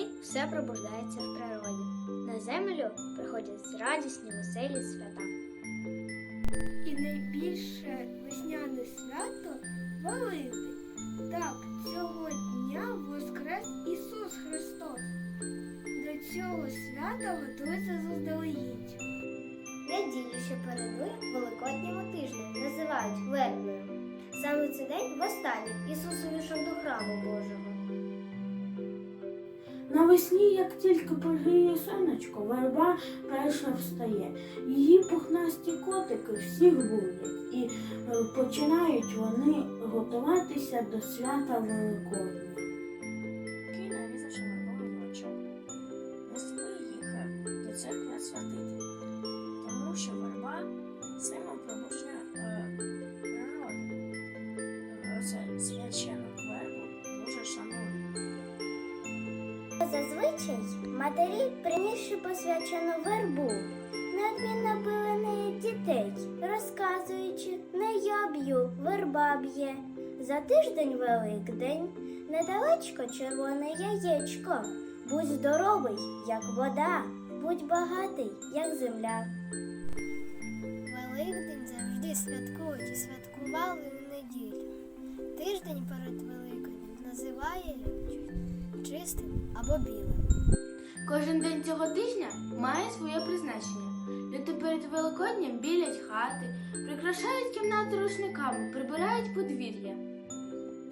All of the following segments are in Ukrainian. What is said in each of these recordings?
весни все пробуждається в природі. На землю приходять радісні, веселі свята. І найбільше весняне свято Великдень. Так, цього дня воскрес Ісус Христос. До цього свята готується заздалегідь. Неділю, що передує Великодньому тижню, називають Вербною. Саме цей день востаннє Ісус увійшов до храму Божого. Навесні, як тільки погріє сонечко, верба перша встає. Її пухнасті котики всіх будять, і е, починають вони готуватися до свята Великодня. Зазвичай матері, принісши посвячену вербу, неодмінно били неї дітей, розказуючи, не я б'ю, верба б'є. За тиждень Великдень, недалечко червоне яєчко. Будь здоровий, як вода, будь багатий, як земля. Великдень завжди святкують і святкували у неділю. Тиждень перед Великоднем називають чистим або білим. Кожен день цього тижня має своє призначення. Люди перед Великоднем білять хати, прикрашають кімнати рушниками, прибирають подвір'я.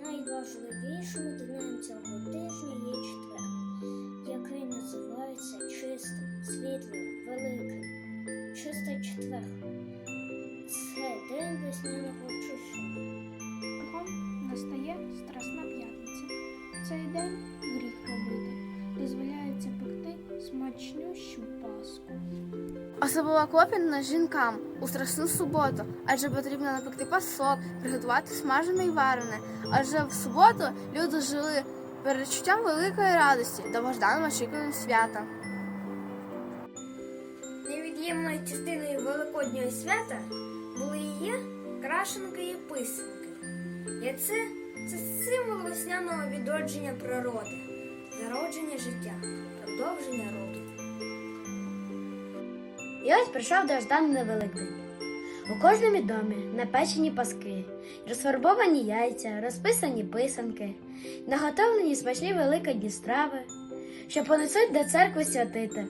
Найважливішим днем цього тижня є четвер, який називається чистим, світлим, великим. Чистий четвер. Це день весняного Особливо клопіт жінкам у страшну суботу, адже потрібно напекти пасок, приготувати смажене й варене. Адже в суботу люди жили передчуттям великої радості, довгожданим очікуванням свята. Невід'ємною частиною Великоднього свята були і є крашенки і писанки. Яйце це символ весняного відродження природи, зародження життя, продовження роду. І ось прийшов довжданий Великдень. У кожному домі напечені паски, розфарбовані яйця, розписані писанки, наготовлені смачні великодні страви, що понесуть до церкви святити.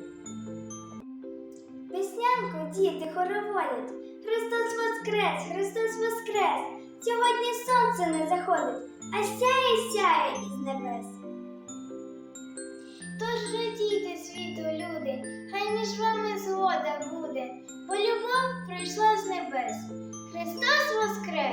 Веснянку діти хороводять. Христос Воскрес! Христос Воскрес! Сьогодні сонце не заходить, а сяє сяє із небес. Тож радійте світу, люди, між вами згода буде, бо любов прийшла з небес. Христос Воскрес!